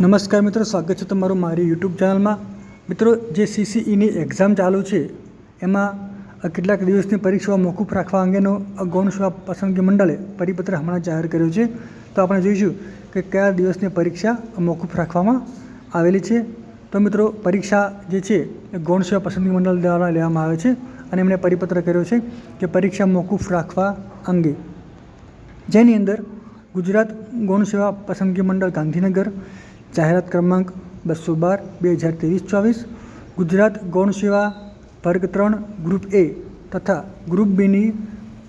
નમસ્કાર મિત્રો, સ્વાગત છે તમારું મારી યુટ્યુબ ચેનલમાં. મિત્રો, જે સીસીઈની એક્ઝામ ચાલુ છે, એમાં કેટલાક દિવસની પરીક્ષાઓ મોકૂફ રાખવા અંગેનો ગૌણ સેવા પસંદગી મંડળે પરિપત્ર હમણાં જાહેર કર્યો છે. તો આપણે જોઈશું કે કયા દિવસની પરીક્ષા મોકૂફ રાખવામાં આવેલી છે. તો મિત્રો, પરીક્ષા જે છે, એ ગૌણ સેવા પસંદગી મંડળ દ્વારા લેવામાં આવે છે અને એમણે પરિપત્ર કર્યો છે કે પરીક્ષા મોકૂફ રાખવા અંગે. જેની અંદર ગુજરાત ગૌણ સેવા પસંદગી મંડળ ગાંધીનગર જાહેરાત ક્રમાંક બસો બાર, બે હજાર ત્રેવીસ, ચોવીસ, ગુજરાત ગૌણ સેવા વર્ગ ત્રણ, ગ્રુપ એ તથા ગ્રુપ બીની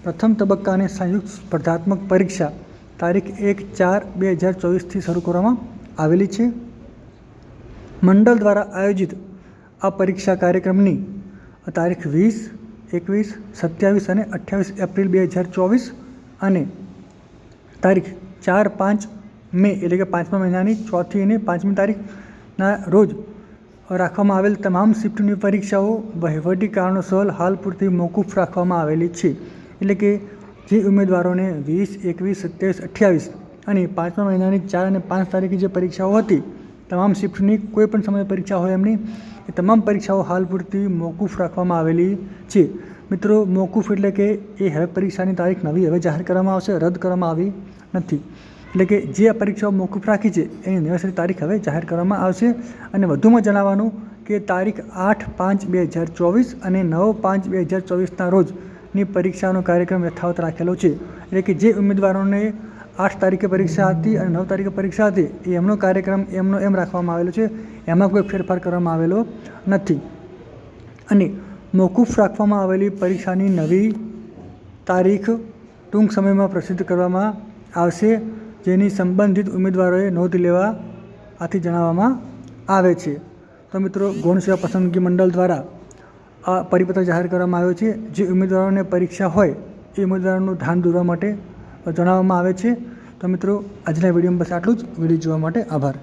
પ્રથમ તબક્કાની સંયુક્ત સ્પર્ધાત્મક પરીક્ષા તારીખ એક ચાર, બે હજાર ચોવીસથી શરૂ કરવામાં આવેલી છે. મંડળ દ્વારા આયોજિત આ પરીક્ષા કાર્યક્રમની તારીખ વીસ, એકવીસ, સત્યાવીસ અને અઠ્યાવીસ એપ્રિલ બે હજાર ચોવીસ અને તારીખ ચાર, પાંચ મે, એટલે કે પાંચમા મહિનાની ચોથી અને પાંચમી તારીખના રોજ રાખવામાં આવેલ તમામ શિફ્ટની પરીક્ષાઓ વહીવટી કારણોસર હાલ પૂરતી મોકૂફ રાખવામાં આવેલી છે. એટલે કે જે ઉમેદવારોને વીસ, એકવીસ, સત્યાવીસ, અઠ્યાવીસ અને પાંચમા મહિનાની ચાર અને પાંચ તારીખે જે પરીક્ષાઓ હતી, તમામ શિફ્ટની કોઈ પણ સમયે પરીક્ષા હોય એમની, એ તમામ પરીક્ષાઓ હાલ પૂરતી મોકૂફ રાખવામાં આવેલી છે. મિત્રો, મોકૂફ એટલે કે એ હવે પરીક્ષાની તારીખ નવી હવે જાહેર કરવામાં આવશે, રદ કરવામાં આવી નથી. એટલે કે જે પરીક્ષાઓ મોકૂફ રાખી છે, એની નવેસરી તારીખ હવે જાહેર કરવામાં આવશે. અને વધુમાં જણાવવાનું કે તારીખ આઠ પાંચ બે હજાર ચોવીસ અને નવ પાંચ બે હજાર ચોવીસના રોજની પરીક્ષાનો કાર્યક્રમ યથાવત રાખેલો છે. એટલે કે જે ઉમેદવારોને આઠ તારીખે પરીક્ષા હતી અને નવ તારીખે પરીક્ષા હતી એમનો કાર્યક્રમ એમનો એમ રાખવામાં આવેલો છે. એમાં કોઈ ફેરફાર કરવામાં આવેલો નથી. અને મોકૂફ રાખવામાં આવેલી પરીક્ષાની નવી તારીખ ટૂંક સમયમાં પ્રસિદ્ધ કરવામાં આવશે. જેની સંબંધિત ઉમેદવારોએ નોંધ લેવા આથી જણાવવામાં આવે છે. તો મિત્રો, ગૌણ સેવા પસંદગી મંડળ દ્વારા આ પરિપત્ર જાહેર કરવામાં આવ્યો છે. જે ઉમેદવારોને પરીક્ષા હોય એ ઉમેદવારોનું ધ્યાન દોરવા માટે જણાવવામાં આવે છે. તો મિત્રો, આજના વિડીયોમાં બસ આટલું જ. વીડિયો જોવા માટે આભાર.